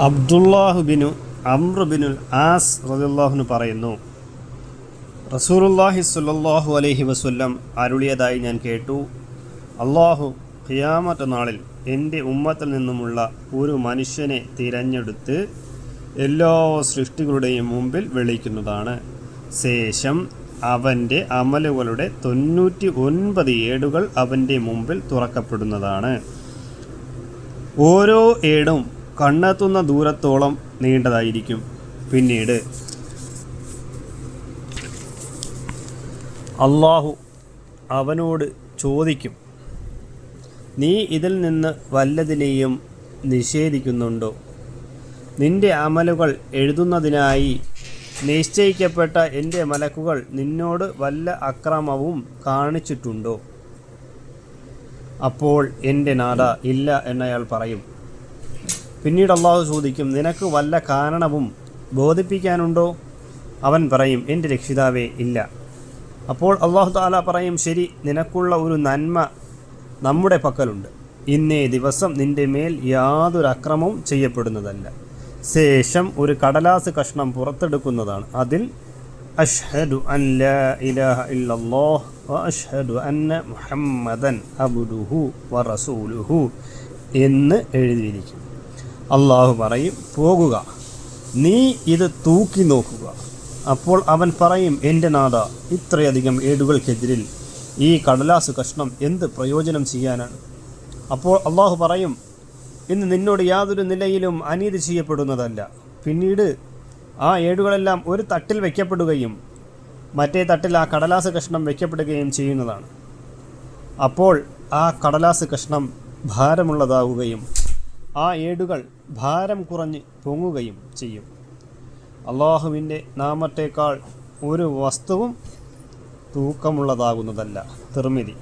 അബ്ദുല്ലാഹുബിനു അമ്രുബിനുൽ as റസുല്ലാഹുനു പറയുന്നു റസൂറുല്ലാഹി സുല്ലാഹു അലൈഹി വസ്ല്ലം അരുളിയതായി ഞാൻ കേട്ടു. അള്ളാഹു ഖിയാമത്ത് നാളിൽ എന്റെ ഉമ്മത്തിൽ നിന്നുമുള്ള ഒരു മനുഷ്യനെ തിരഞ്ഞെടുത്ത് എല്ലാ സൃഷ്ടികളുടെയും മുമ്പിൽ വിളിക്കുന്നതാണ്. ശേഷം അവന്റെ അമലുകളുടെ തൊണ്ണൂറ്റി ഒൻപത് ഏടുകൾ അവന്റെ മുമ്പിൽ തുറക്കപ്പെടുന്നതാണ്. ഓരോ ഏടും കണ്ണെത്തുന്ന ദൂരത്തോളം നീണ്ടതായിരിക്കും. പിന്നീട് അള്ളാഹു അവനോട് ചോദിക്കും നീ ഇതിൽ നിന്ന് വല്ലതിനെയും നിഷേധിക്കുന്നുണ്ടോ? നിന്റെ അമലുകൾ എഴുതുന്നതിനായി നിശ്ചയിക്കപ്പെട്ട എന്റെ മലക്കുകൾ നിന്നോട് വല്ല അക്രമവും കാണിച്ചിട്ടുണ്ടോ? അപ്പോൾ എന്റെ നാഥ ഇല്ല എന്നയാൾ പറയും. പിന്നീട് അള്ളാഹു ചോദിക്കും നിനക്ക് വല്ല കാരണവും ബോധിപ്പിക്കാനുണ്ടോ? അവൻ പറയും എന്റെ രക്ഷിതാവേ ഇല്ല. അപ്പോൾ അള്ളാഹു താല പറയും ശരി നിനക്കുള്ള ഒരു നന്മ നമ്മുടെ പക്കലുണ്ട്. ഇന്നേ ദിവസം നിന്റെ മേൽ യാതൊരു അക്രമവും ചെയ്യപ്പെടുന്നതല്ല. ശേഷം ഒരു കടലാസ് കഷ്ണം പുറത്തെടുക്കുന്നതാണ്. അതിൽ അഷ്ഹദു അൻ ലാ ഇലാഹ ഇല്ലല്ലാഹ് വ അഷ്ഹദു അന്ന മുഹമ്മദൻ അബ്ദുഹു വ റസൂലുഹു എന്ന് എഴുതിയിരിക്കും അള്ളാഹു പറയും പോകുക. നീ ഇത് തൂക്കി നോക്കുക. അപ്പോൾ അവൻ പറയും എന്റെ നാഥ ഇത്രയധികം ഏടുകൾക്കെതിരിൽ ഈ കടലാസ് കഷ്ണം എന്ത് പ്രയോജനം ചെയ്യാനാണ്? അപ്പോൾ അള്ളാഹു പറയും ഇന്ന് നിന്നോട് യാതൊരു നിലയിലും അനീതി ചെയ്യപ്പെടുന്നതല്ല. പിന്നീട് ആ ഏടുകളെല്ലാം ഒരു തട്ടിൽ വയ്ക്കപ്പെടുകയും മറ്റേ തട്ടിൽ ആ കടലാസ് കഷ്ണം വയ്ക്കപ്പെടുകയും ചെയ്യുന്നതാണ്. അപ്പോൾ ആ കടലാസ് കഷ്ണം ഭാരമുള്ളതാവുകയും ആ ഏടുകൾ ഭാരം കുറഞ്ഞ് പൊങ്ങുകയും ചെയ്യും. അള്ളാഹുവിന്റെ നാമത്തേക്കാൾ ഒരു വസ്തുവും തൂക്കമുള്ളതാകുന്നതല്ല. തിർമിതി